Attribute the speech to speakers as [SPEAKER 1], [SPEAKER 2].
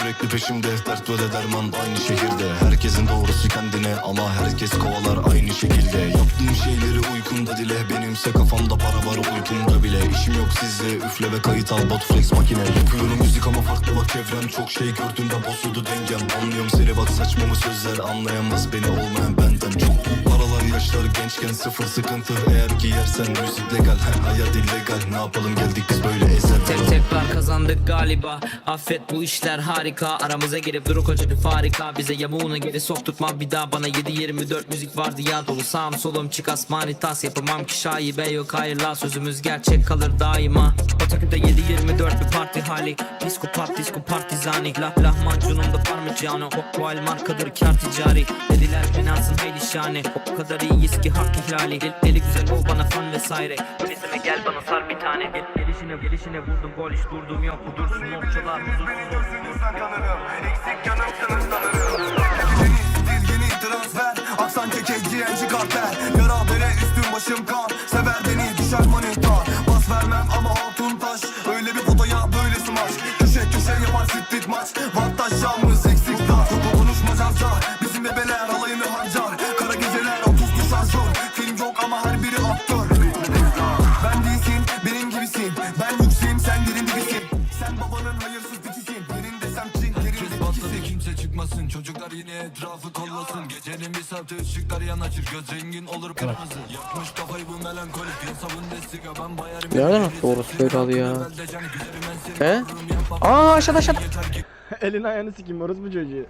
[SPEAKER 1] sürekli peşimde Dert ve de derman aynı şehirde. Herkesin doğrusu kendine ama herkes kovalar aynı şekilde. Yaptığım şeyleri uykumda dile Benimse kafamda para var uykumda bile. İşim yok sizle üfle ve kayıt al bot flex makine. Yapıyorum müzik ama farklı bak çevrem Çok şey gördüğümde bozuldu dengem. Anlıyorum seni bak saçma mı sözler Anlayamaz beni olmayan benden. Çok paralar yaşlar gençken sıfır sıkıntı. Eğer ki yersen müzik legal Hayat illegal. Ne yapalım geldik biz böyle ezelden
[SPEAKER 2] Kazandık galiba. Affet bu işler harika. Aramıza girip duru koca bir farika. Bize yamuğunu geri sokturtma bir daha Bana 7-24 müzik vardı. Ya dolu Sağım solum çık asmani tas. Yapamam ki şaibe yok. Hayırla Sözümüz gerçek kalır daima. Otaküde 7-24 bir parti hali. Psikopat disco partizani. Lah Lahmacunumda parmigiano. O markadır kar ticari. Dediler finansın hayli şahane. O kadar iyiyiz ki hak ihlali. Deli güzel ol bana fan vesaire. Bizime gel bana sar bir tane Gel, gelişine gelişine vurdum gol hiç durdum yok Bu dursun nokçalar
[SPEAKER 3] Yeni stil yeni transfer. Aksan keke GNG kartel. Yara bere üstüm başım kan. Sever beni düşer manita. Bas vermem ama altın taş. Öyle bir potaya böyle smaç Köşe köşe yapar split maç
[SPEAKER 4] çıkmasın Çocuklar yine etrafı kollasın Gecenin bir saati ışıklar yanaşır Göz rengin olur kırmızı Yakmış kafayı bu melankolik Hesabın destika ben bayarım
[SPEAKER 5] Nereden attı orası böyle adı ya? He? Aa aşağıda aşağıda.
[SPEAKER 6] Elini ayağını sikeyim orospu çocuğu.